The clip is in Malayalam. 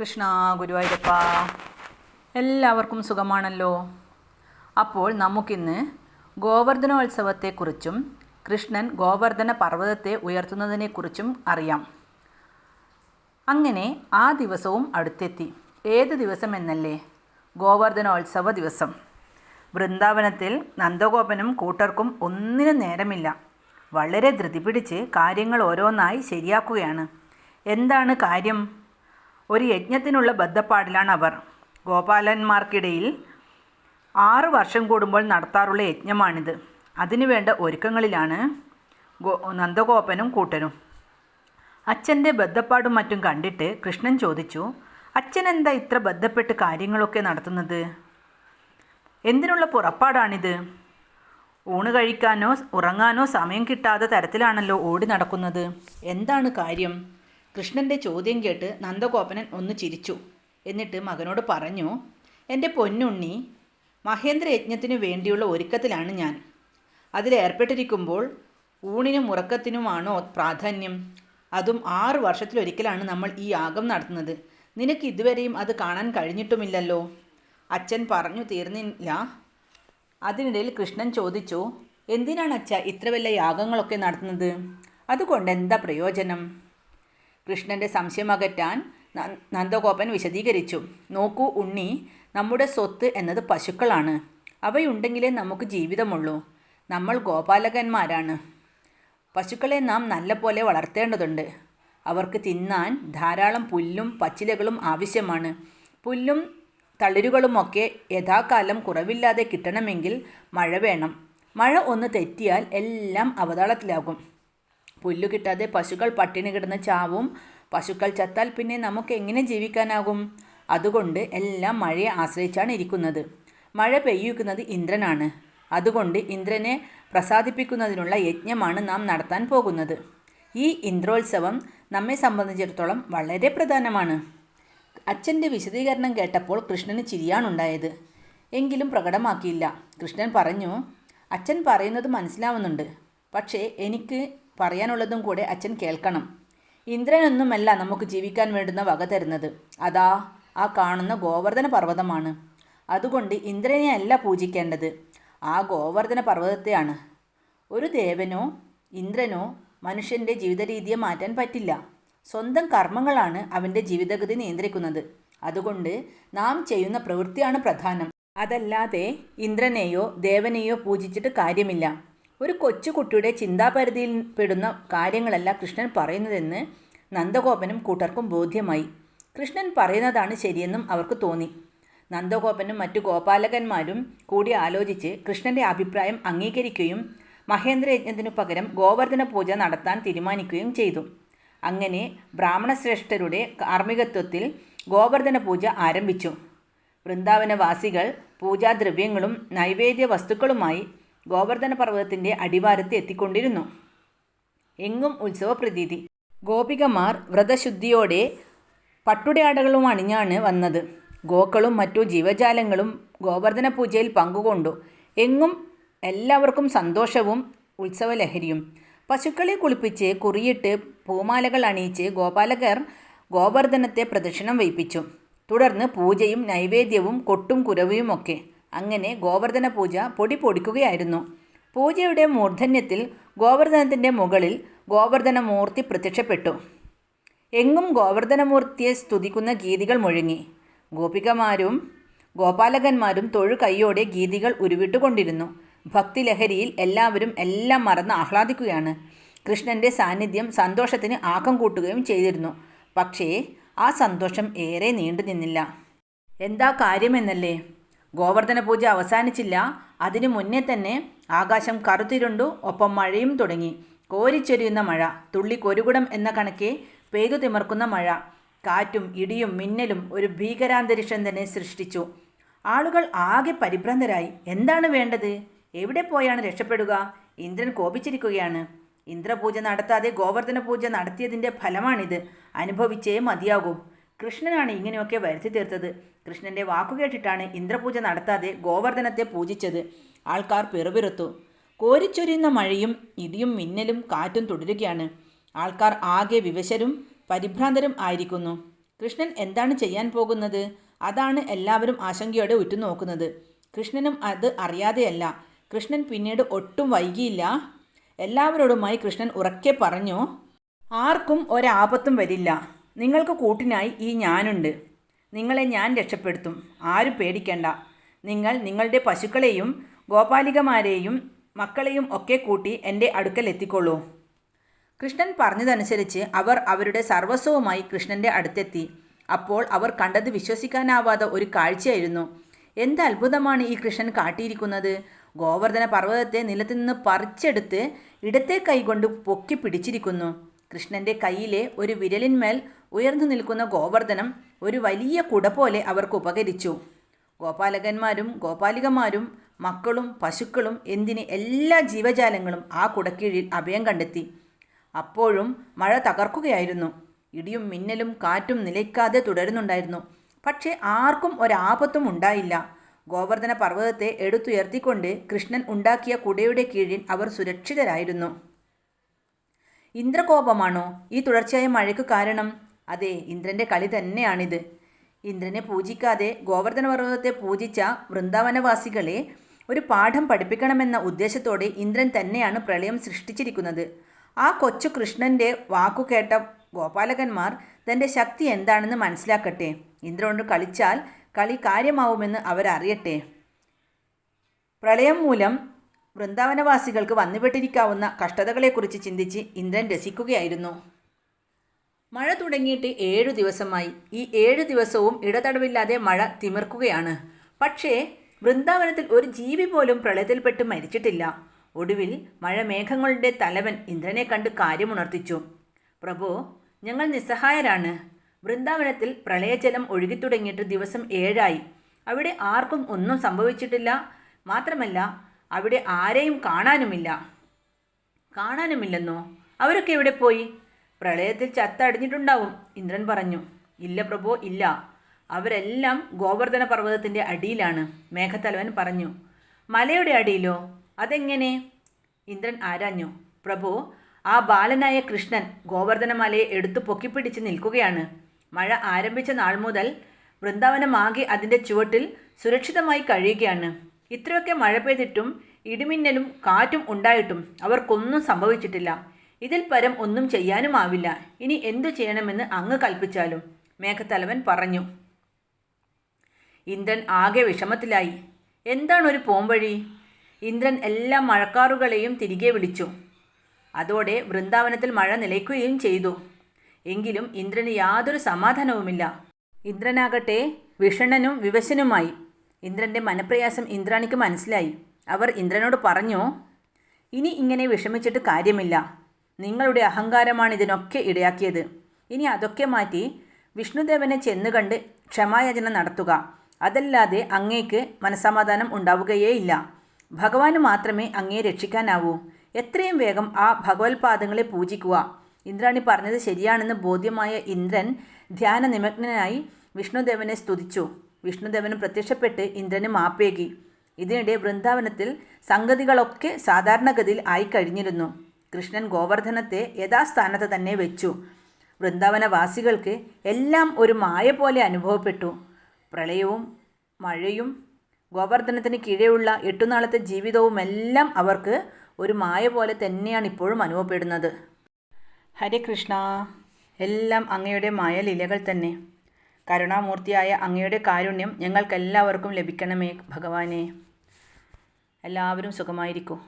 കൃഷ്ണ ഗുരുവായൂരപ്പ എല്ലാവർക്കും സുഖമാണല്ലോ. അപ്പോൾ നമുക്കിന്ന് ഗോവർദ്ധനോത്സവത്തെക്കുറിച്ചും കൃഷ്ണൻ ഗോവർദ്ധന പർവതത്തെ ഉയർത്തുന്നതിനെക്കുറിച്ചും അറിയാം. അങ്ങനെ ആ ദിവസവും അടുത്തെത്തി. ഏത് ദിവസം എന്നല്ലേ ഗോവർദ്ധനോത്സവ ദിവസം. വൃന്ദാവനത്തിൽ നന്ദഗോപനും കൂട്ടർക്കും ഒന്നിനും നേരമില്ല. വളരെ ധൃതി പിടിച്ച് കാര്യങ്ങൾ ഓരോന്നായി ശരിയാക്കുകയാണ്. എന്താണ് കാര്യം? ഒരു യജ്ഞത്തിനുള്ള ബദ്ധപ്പാടിലാണ് അവർ ഗോപാലന്മാർക്കിടയിൽ ആറ് വർഷം കൂടുമ്പോൾ നടത്താറുള്ള യജ്ഞമാണിത്. അതിനുവേണ്ട ഒരുക്കങ്ങളിലാണ് ഗോ നന്ദഗോപനും കൂട്ടനും അച്ഛന്റെ ബദ്ധപ്പാടും മറ്റും കണ്ടിട്ട് കൃഷ്ണൻ ചോദിച്ചു അച്ഛൻ എന്താ ഇത്ര ബന്ധപ്പെട്ട് കാര്യങ്ങളൊക്കെ നടത്തുന്നത്? എന്തിനുള്ള പുറപ്പാടാണിത്? ഊണ് കഴിക്കാനോ ഉറങ്ങാനോ സമയം കിട്ടാത്ത തരത്തിലാണല്ലോ ഓടി നടക്കുന്നത്. എന്താണ് കാര്യം? കൃഷ്ണന്റെ ചോദ്യം കേട്ട് നന്ദഗോപനൻ ഒന്ന് ചിരിച്ചു. എന്നിട്ട് മകനോട് പറഞ്ഞു എന്റെ പൊന്നുണ്ണി മഹേന്ദ്രയജ്ഞത്തിനു വേണ്ടിയുള്ള ഒരുക്കത്തിലാണ് ഞാൻ. അതിലേർപ്പെട്ടിരിക്കുമ്പോൾ ഊണിനും ഉറക്കത്തിനുമാണോ പ്രാധാന്യം? അതും ആറ് വർഷത്തിലൊരിക്കലാണ് നമ്മൾ ഈ യാഗം നടത്തുന്നത്. നിനക്ക് ഇതുവരെയും അത് കാണാൻ കഴിഞ്ഞിട്ടുമില്ലല്ലോ. അച്ഛൻ പറഞ്ഞു തീർന്നില്ല. അതിനിടയിൽ കൃഷ്ണൻ ചോദിച്ചു എന്തിനാണ് അച്ഛ ഇത്ര വലിയ യാഗങ്ങളൊക്കെ നടത്തുന്നത്? അതുകൊണ്ട് എന്താ പ്രയോജനം? കൃഷ്ണന്റെ സംശയം അകറ്റാൻ നന്ദഗോപൻ വിശദീകരിച്ചു. നോക്കൂ ഉണ്ണി നമ്മുടെ സ്വത്ത് എന്നത് പശുക്കളാണ്. അവയുണ്ടെങ്കിലേ നമുക്ക് ജീവിതമുള്ളൂ. നമ്മൾ ഗോപാലകന്മാരാണ്. പശുക്കളെ നാം നല്ലപോലെ വളർത്തേണ്ടതുണ്ട്. അവർക്ക് തിന്നാൻ ധാരാളം പുല്ലും പച്ചിലകളും ആവശ്യമാണ്. പുല്ലും തളിരുകളുമൊക്കെ യഥാകാലം കുറവില്ലാതെ കിട്ടണമെങ്കിൽ മഴ വേണം. മഴ ഒന്ന് തെറ്റിയാൽ എല്ലാം അവതാളത്തിലാകും. പുല്ലു കിട്ടാതെ പശുക്കൾ പട്ടിണി കിടന്ന് ചാവും. പശുക്കൾ ചത്താൽ പിന്നെ നമുക്ക് എങ്ങനെ ജീവിക്കാനാകും? അതുകൊണ്ട് എല്ലാം മഴയെ ആശ്രയിച്ചാണ് ഇരിക്കുന്നത്. മഴ പെയ്യിക്കുന്നത് ഇന്ദ്രനാണ്. അതുകൊണ്ട് ഇന്ദ്രനെ പ്രസാദിപ്പിക്കുന്നതിനുള്ള യജ്ഞമാണ് നാം നടത്താൻ പോകുന്നത്. ഈ ഇന്ദ്രോത്സവം നമ്മെ സംബന്ധിച്ചിടത്തോളം വളരെ പ്രധാനമാണ്. അച്ഛന്റെ വിശദീകരണം കേട്ടപ്പോൾ കൃഷ്ണന് ചിരിയാണുണ്ടായത് എങ്കിലും പ്രകടമാക്കിയില്ല. കൃഷ്ണൻ പറഞ്ഞു അച്ഛൻ പറയുന്നത് മനസ്സിലാവുന്നുണ്ട്. പക്ഷേ എനിക്ക് പറയാനുള്ളതും കൂടെ അച്ഛൻ കേൾക്കണം. ഇന്ദ്രനൊന്നുമല്ല നമുക്ക് ജീവിക്കാൻ വേണ്ടുന്ന വക തരുന്നത്. അതാ ആ കാണുന്ന ഗോവർദ്ധന പർവതമാണ്. അതുകൊണ്ട് ഇന്ദ്രനെ അല്ല പൂജിക്കേണ്ടത്. ആ ഗോവർദ്ധന പർവതത്തെയാണ്. ഒരു ദേവനോ ഇന്ദ്രനോ മനുഷ്യന്റെ ജീവിത രീതിയെ മാറ്റാൻ പറ്റില്ല. സ്വന്തം കർമ്മങ്ങളാണ് അവന്റെ ജീവിതഗതി നിയന്ത്രിക്കുന്നത്. അതുകൊണ്ട് നാം ചെയ്യുന്ന പ്രവൃത്തിയാണ് പ്രധാനം. അതല്ലാതെ ഇന്ദ്രനെയോ ദേവനെയോ പൂജിച്ചിട്ട് കാര്യമില്ല. ഒരു കൊച്ചുകുട്ടിയുടെ ചിന്താപരിധിയിൽ പെടുന്ന കാര്യങ്ങളല്ല കൃഷ്ണൻ പറയുന്നതെന്ന് നന്ദഗോപനും കൂട്ടർക്കും ബോധ്യമായി. കൃഷ്ണൻ പറയുന്നതാണ് ശരിയെന്നും അവർക്ക് തോന്നി. നന്ദഗോപനും മറ്റു ഗോപാലകന്മാരും കൂടി ആലോചിച്ച് കൃഷ്ണന്റെ അഭിപ്രായം അംഗീകരിക്കുകയും മഹേന്ദ്രയജ്ഞത്തിനു പകരം ഗോവർദ്ധന പൂജ നടത്താൻ തീരുമാനിക്കുകയും ചെയ്തു. അങ്ങനെ ബ്രാഹ്മണശ്രേഷ്ഠരുടെ കാർമ്മികത്വത്തിൽ ഗോവർദ്ധന പൂജ ആരംഭിച്ചു. വൃന്ദാവനവാസികൾ പൂജാദ്രവ്യങ്ങളും നൈവേദ്യ വസ്തുക്കളുമായി ഗോവർദ്ധന പർവതത്തിന്റെ അടിവാരത്ത് എത്തിക്കൊണ്ടിരുന്നു. എങ്ങും ഉത്സവ പ്രതീതി ഗോപികമാർ വ്രതശുദ്ധിയോടെ പട്ടുടയാടകളും അണിഞ്ഞാണ് വന്നത്. ഗോക്കളും മറ്റു ജീവജാലങ്ങളും ഗോവർദ്ധന പൂജയിൽ പങ്കുകൊണ്ടു. എങ്ങും എല്ലാവർക്കും സന്തോഷവും ഉത്സവലഹരിയും. പശുക്കളെ കുളിപ്പിച്ച് കുറിയിട്ട് പൂമാലകൾ അണിയിച്ച് ഗോപാലകർ ഗോവർദ്ധനത്തെ പ്രദക്ഷിണം വയ്പ്പിച്ചു തുടർന്ന് പൂജയും നൈവേദ്യവും കൊട്ടും കുരവിയുമൊക്കെ അങ്ങനെ ഗോവർദ്ധന പൂജ പൊടി പൊടിക്കുകയായിരുന്നു. പൂജയുടെ മൂർധന്യത്തിൽ ഗോവർദ്ധനത്തിന്റെ മുകളിൽ ഗോവർദ്ധനമൂർത്തി പ്രത്യക്ഷപ്പെട്ടു. എങ്ങും ഗോവർദ്ധനമൂർത്തിയെ സ്തുതിക്കുന്ന ഗീതികൾ മുഴങ്ങി. ഗോപികമാരും ഗോപാലകന്മാരും തൊഴു കൈയോടെ ഗീതികൾ ഉരുവിട്ടുകൊണ്ടിരുന്നു. ഭക്തിലഹരിയിൽ എല്ലാവരും എല്ലാം മറന്ന് ആഹ്ലാദിക്കുകയാണ്. കൃഷ്ണന്റെ സാന്നിധ്യം സന്തോഷത്തിന് ആക്കം കൂട്ടുകയും ചെയ്തിരുന്നു. പക്ഷേ ആ സന്തോഷം ഏറെ നീണ്ടു നിന്നില്ല എന്താ കാര്യമെന്നല്ലേ? ഗോവർദ്ധന പൂജ അവസാനിച്ചില്ല. അതിനു മുന്നേ തന്നെ ആകാശം കറുത്തിരുണ്ടു ഒപ്പം മഴയും തുടങ്ങി. കോരിച്ചൊരിയുന്ന മഴ തുള്ളി കൊരുകുടം എന്ന കണക്കെ പെയ്തു തിമർക്കുന്ന മഴ. കാറ്റും ഇടിയും മിന്നലും ഒരു ഭീകരാന്തരീക്ഷം തന്നെ സൃഷ്ടിച്ചു. ആളുകൾ ആകെ പരിഭ്രാന്തരായി. എന്താണ് വേണ്ടത്? എവിടെ പോയാണ് രക്ഷപ്പെടുക? ഇന്ദ്രൻ കോപിച്ചിരിക്കുകയാണ്. ഇന്ദ്രപൂജ നടത്താതെ ഗോവർദ്ധന പൂജ നടത്തിയതിന്റെ ഫലമാണിത്. അനുഭവിച്ചേ മതിയാകൂ. കൃഷ്ണനാണ് ഇങ്ങനെയൊക്കെ വരുത്തി തീർത്തത്. കൃഷ്ണന്റെ വാക്കുകേട്ടിട്ടാണ് ഇന്ദ്രപൂജ നടത്താതെ ഗോവർദ്ധനത്തെ പൂജിച്ചത്. ആൾക്കാർ പിറുപിറുത്തു. കോരിച്ചൊരിയുന്ന മഴയും ഇടിയും മിന്നലും കാറ്റും തുടരുകയാണ്. ആൾക്കാർ ആകെ വിവശരും പരിഭ്രാന്തരും ആയിരിക്കുന്നു. കൃഷ്ണൻ എന്താണ് ചെയ്യാൻ പോകുന്നത്? അതാണ് എല്ലാവരും ആശങ്കയോടെ ഉറ്റുനോക്കുന്നത്. കൃഷ്ണനും അത് അറിയാതെയല്ല. കൃഷ്ണൻ പിന്നീട് ഒട്ടും വൈകിയില്ല. എല്ലാവരോടുമായി കൃഷ്ണൻ ഉറക്കെ പറഞ്ഞു ആർക്കും ഒരാപത്തും വരില്ല. നിങ്ങൾക്ക് കൂട്ടിനായി ഈ ഞാനുണ്ട്. നിങ്ങളെ ഞാൻ രക്ഷപ്പെടുത്തും. ആരും പേടിക്കേണ്ട. നിങ്ങൾ നിങ്ങളുടെ പശുക്കളെയും ഗോപാലികമാരെയും മക്കളെയും ഒക്കെ കൂട്ടി എന്റെ അടുക്കൽ എത്തിക്കൊള്ളൂ. കൃഷ്ണൻ പറഞ്ഞതനുസരിച്ച് അവർ അവരുടെ സർവസ്വവുമായി കൃഷ്ണന്റെ അടുത്തെത്തി. അപ്പോൾ അവർ കണ്ടത് വിശ്വസിക്കാനാവാത്ത ഒരു കാഴ്ചയായിരുന്നു. എന്ത് അത്ഭുതമാണ് ഈ കൃഷ്ണൻ കാട്ടിയിരിക്കുന്നത്? ഗോവർദ്ധന പർവതത്തെ നിലത്തു നിന്ന് പറിച്ചെടുത്ത് ഇടത്തെ കൈകൊണ്ട് പൊക്കി പിടിച്ചിരിക്കുന്നു. കൃഷ്ണന്റെ കയ്യിലെ ഒരു വിരലിന്മേൽ ഉയർന്നു നിൽക്കുന്ന ഗോവർദ്ധനം ഒരു വലിയ കുട പോലെ അവർക്ക് ഉപകരിച്ചു. ഗോപാലകന്മാരും ഗോപാലികമാരും മക്കളും പശുക്കളും എന്തിന് എല്ലാ ജീവജാലങ്ങളും ആ കുടക്കീഴിൽ അഭയം കണ്ടെത്തി. അപ്പോഴും മഴ തകർക്കുകയായിരുന്നു. ഇടിയും മിന്നലും കാറ്റും നിലയ്ക്കാതെ തുടരുന്നുണ്ടായിരുന്നു. പക്ഷേ ആർക്കും ഒരാപത്തും ഉണ്ടായില്ല. ഗോവർദ്ധന പർവതത്തെ എടുത്തുയർത്തിക്കൊണ്ട് കൃഷ്ണൻ ഉണ്ടാക്കിയ കുടയുടെ കീഴിൽ അവർ സുരക്ഷിതരായിരുന്നു. ഇന്ദ്രകോപമാണോ ഈ തുടർച്ചയായ മഴയ്ക്ക് കാരണം? അതെ ഇന്ദ്രന്റെ കളി തന്നെയാണിത്. ഇന്ദ്രനെ പൂജിക്കാതെ ഗോവർദ്ധന പർവതത്തെ പൂജിച്ച വൃന്ദാവനവാസികളെ ഒരു പാഠം പഠിപ്പിക്കണമെന്ന ഉദ്ദേശത്തോടെ ഇന്ദ്രൻ തന്നെയാണ് പ്രളയം സൃഷ്ടിച്ചിരിക്കുന്നത്. ആ കൊച്ചു കൃഷ്ണന്റെ വാക്കു കേട്ട ഗോപാലകന്മാർ തന്റെ ശക്തി എന്താണെന്ന് മനസ്സിലാക്കട്ടെ. ഇന്ദ്രനോട് കളിച്ചാൽ കളി കാര്യമാവുമെന്ന് അവരറിയട്ടെ. പ്രളയം മൂലം വൃന്ദാവനവാസികൾക്ക് വന്നുപെട്ടിരിക്കാവുന്ന കഷ്ടതകളെക്കുറിച്ച് ചിന്തിച്ച് ഇന്ദ്രൻ രസിക്കുകയായിരുന്നു. മഴ തുടങ്ങിയിട്ട് ഏഴു ദിവസമായി. ഈ ഏഴു ദിവസവും ഇടതടവില്ലാതെ മഴ തിമിർക്കുകയാണ്. പക്ഷേ വൃന്ദാവനത്തിൽ ഒരു ജീവി പോലും പ്രളയത്തിൽപ്പെട്ട് മരിച്ചിട്ടില്ല. ഒടുവിൽ മഴമേഘങ്ങളുടെ തലവൻ ഇന്ദ്രനെ കണ്ട് കാര്യമുണർത്തിച്ചു. പ്രഭു ഞങ്ങൾ നിസ്സഹായരാണ്. വൃന്ദാവനത്തിൽ പ്രളയജലം ഒഴുകിത്തുടങ്ങിയിട്ട് ദിവസം ഏഴായി. അവിടെ ആർക്കും ഒന്നും സംഭവിച്ചിട്ടില്ല. മാത്രമല്ല അവിടെ ആരെയും കാണാനുമില്ല. കാണാനുമില്ലെന്നോ? അവരൊക്കെ എവിടെ പോയി? പ്രളയത്തിൽ ചത്തടിഞ്ഞിട്ടുണ്ടാവും. ഇന്ദ്രൻ പറഞ്ഞു ഇല്ല പ്രഭു ഇല്ല. അവരെല്ലാം ഗോവർദ്ധന പർവതത്തിന്റെ അടിയിലാണ് മേഘത്തലവൻ പറഞ്ഞു. മലയുടെ അടിയിലോ? അതെങ്ങനെ? ഇന്ദ്രൻ ആരാഞ്ഞു. പ്രഭു ആ ബാലനായ കൃഷ്ണൻ ഗോവർദ്ധന മലയെ എടുത്തു പൊക്കിപ്പിടിച്ച് നിൽക്കുകയാണ്. മഴ ആരംഭിച്ച നാൾ മുതൽ വൃന്ദാവനമാകെ അതിന്റെ ചുവട്ടിൽ സുരക്ഷിതമായി കഴിയുകയാണ്. ഇത്രയൊക്കെ മഴ പെയ്തിട്ടും ഇടിമിന്നലും കാറ്റും ഉണ്ടായിട്ടും അവർക്കൊന്നും സംഭവിച്ചിട്ടില്ല. ഇതിൽ പരം ഒന്നും ചെയ്യാനുമാവില്ല. ഇനി എന്തു ചെയ്യണമെന്ന് അങ്ങ് കൽപ്പിച്ചാലും? മേഘത്തലവൻ പറഞ്ഞു. ഇന്ദ്രൻ ആകെ വിഷമത്തിലായി. എന്താണ് ഒരു പോംവഴി? ഇന്ദ്രൻ എല്ലാ മഴക്കാറുകളെയും തിരികെ വിളിച്ചു. അതോടെ വൃന്ദാവനത്തിൽ മഴ നിലയ്ക്കുകയും ചെയ്തു. എങ്കിലും ഇന്ദ്രന് യാതൊരു സമാധാനവുമില്ല. ഇന്ദ്രനാകട്ടെ വിഷണനും വിവശനുമായി. ഇന്ദ്രന്റെ മനപ്രയാസം ഇന്ദ്രാണിക്ക് മനസ്സിലായി. അവർ ഇന്ദ്രനോട് പറഞ്ഞു ഇനി ഇങ്ങനെ വിഷമിച്ചിട്ട് കാര്യമില്ല. നിങ്ങളുടെ അഹങ്കാരമാണ് ഇതിനൊക്കെ ഇടയാക്കിയത്. ഇനി അതൊക്കെ മാറ്റി വിഷ്ണുദേവനെ ചെന്നുകണ്ട് ക്ഷമായാചന നടത്തുക. അതല്ലാതെ അങ്ങേക്ക് മനസമാധാനം ഉണ്ടാവുകയേയില്ല. ഭഗവാന് മാത്രമേ അങ്ങയെ രക്ഷിക്കാനാവൂ. എത്രയും വേഗം ആ ഭഗവത്പാദങ്ങളെ പൂജിക്കുക. ഇന്ദ്രാണി പറഞ്ഞത് ശരിയാണെന്ന് ബോധ്യമായ ഇന്ദ്രൻ ധ്യാന നിമഗ്നനായി വിഷ്ണുദേവനെ സ്തുതിച്ചു. വിഷ്ണുദേവനും പ്രത്യക്ഷപ്പെട്ട് ഇന്ദ്രന് മാപ്പേകി. ഇതിനിടെ വൃന്ദാവനത്തിൽ സംഗതികളൊക്കെ സാധാരണഗതിയിൽ ആയിക്കഴിഞ്ഞിരുന്നു കൃഷ്ണൻ ഗോവർദ്ധനത്തെ യഥാസ്ഥാനത്ത് തന്നെ വെച്ചു. വൃന്ദാവനവാസികൾക്ക് എല്ലാം ഒരു മായ പോലെ അനുഭവപ്പെട്ടു. പ്രളയവും മഴയും ഗോവർദ്ധനത്തിന് കീഴെയുള്ള എട്ടുനാളത്തെ ജീവിതവുമെല്ലാം അവർക്ക് ഒരു മായ പോലെ തന്നെയാണ് ഇപ്പോഴും അനുഭവപ്പെടുന്നത്. ഹരേ കൃഷ്ണ. എല്ലാം അങ്ങയുടെ മായ ലീലകൾ തന്നെ. കരുണാമൂർത്തിയായ അങ്ങയുടെ കാരുണ്യം ഞങ്ങൾക്കെല്ലാവർക്കും ലഭിക്കണമേ ഭഗവാനെ. എല്ലാവരും സുഖമായിരിക്കൂ.